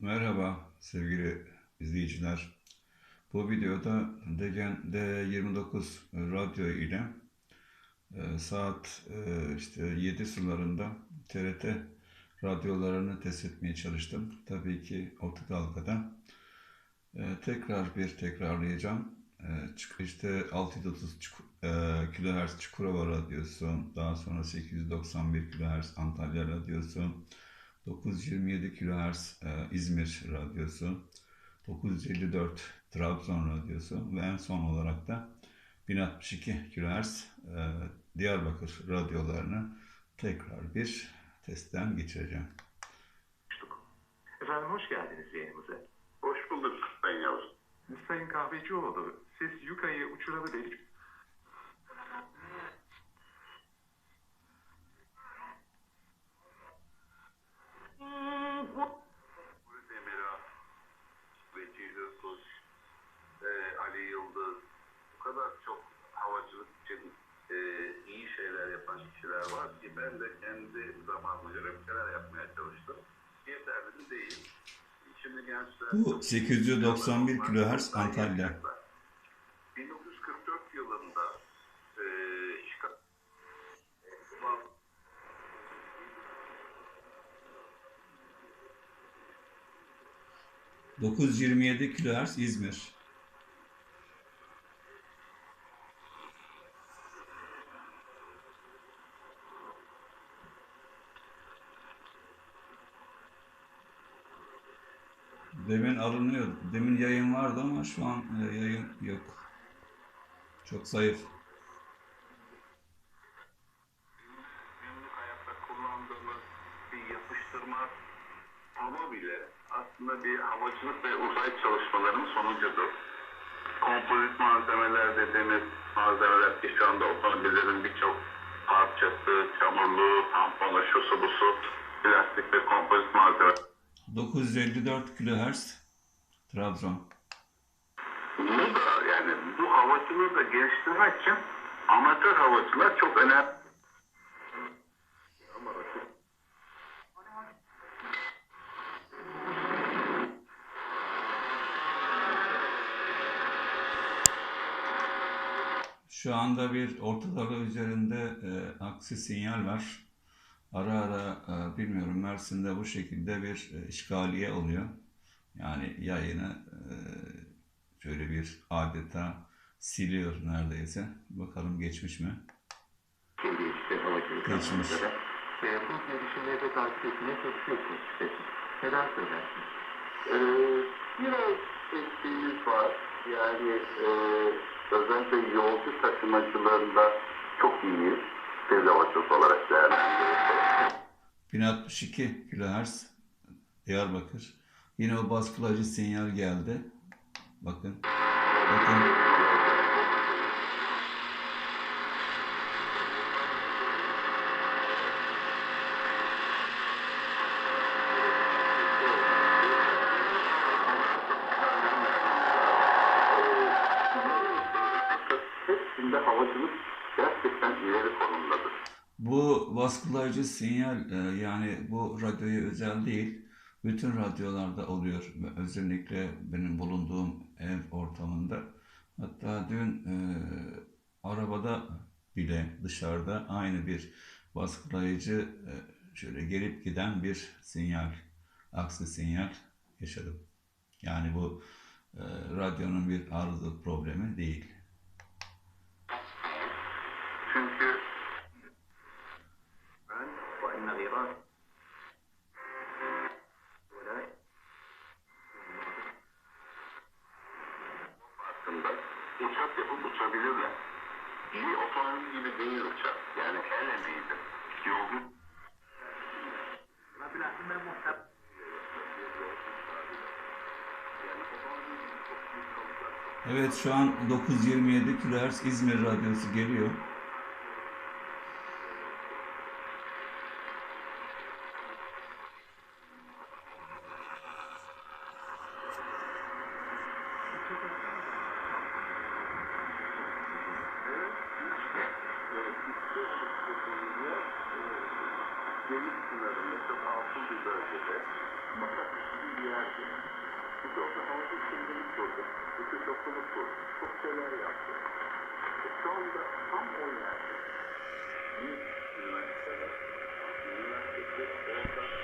Merhaba sevgili izleyiciler. Bu videoda Degen D29 radyo ile e, saat e, işte 7 sularında TRT radyolarını test etmeye çalıştım. Tabii ki orta dalgada. E, tekrar bir tekrarlayacağım. İşte 630 Çuku- e, kHz Çukurova Radyosu, daha sonra 891 kHz Antalya Radyosu, 927 kHz e, İzmir Radyosu, 954 Trabzon Radyosu ve en son olarak da 1062 kHz e, Diyarbakır radyolarını tekrar bir testten geçireceğim. Efendim hoş geldiniz yayınımıza. Hoş bulduk Sayın Yavuz. Sayın Kahvecioğlu, siz Yuka'yı uçurabilir. Nuri kişiler var ki ben de kendi zamanıma göre bir şeyler yapmaya çalıştım. Yeterli de değil. Şimdi gençler... Bu 891 kHz Antalya. 1944 yılında e, işgal 927 kHz İzmir. Demin alınıyor. Demin yayın vardı ama şu an e, yayın yok. Çok zayıf. günlük hayatta kullandığımız bir yapıştırma hava bile aslında bir havacılık ve uzay çalışmalarının sonucudur. Kompozit malzemeler dediğimiz malzemeler ki şu anda otomobillerin birçok parçası, çamurluğu, tamponu, şusu busu, plastik ve kompozit malzeme. 954 kHz Trabzon. Bu da yani bu havacılığı da geliştirmek için amatör havacılar çok önemli. Şu anda bir orta dalga üzerinde e, aksi sinyal var. Ara ara e, bilmiyorum Mersin'de bu şekilde bir e, işgaliye oluyor. Yani yayını e, şöyle bir adeta siliyor neredeyse. Bakalım geçmiş mi? Geçmiş. anlamında. Ve bu gelişimleri de takip etmeye çalışıyorsunuz şüphesiz. Neden söylersiniz? Ee, biraz eksiğimiz var. Yani e, özellikle yolcu taşımacılarında çok iyiyiz. Rezervasyon olarak değerlendiriyoruz. 1062 kHz Diyarbakır. Yine o baskılayıcı sinyal geldi. Bakın. Bakın. Hepsinde havacılık gerçekten ileri konumdadır. Bu baskılayıcı sinyal e, yani bu radyoya özel değil. Bütün radyolarda oluyor. Özellikle benim bulunduğum ev ortamında. Hatta dün e, arabada bile dışarıda aynı bir baskılayıcı e, şöyle gelip giden bir sinyal, aksi sinyal yaşadım. Yani bu e, radyonun bir arıza problemi değil. Çünkü ben وإن الإيران ولاية aslında uçak yapıp uçabilirler. Bir otomobil gibi değil uçak. Yani el emeğidir. Yolcu Evet şu an 927 kHz İzmir radyosu geliyor. Çok altın bir bölgede fakat bir yerde. Biz orada havada kendimiz kurduk. Bütün topluluk kurduk. Çok şeyler yaptık. E şu anda tam o yerde. Büyük üniversiteler, üniversiteler orada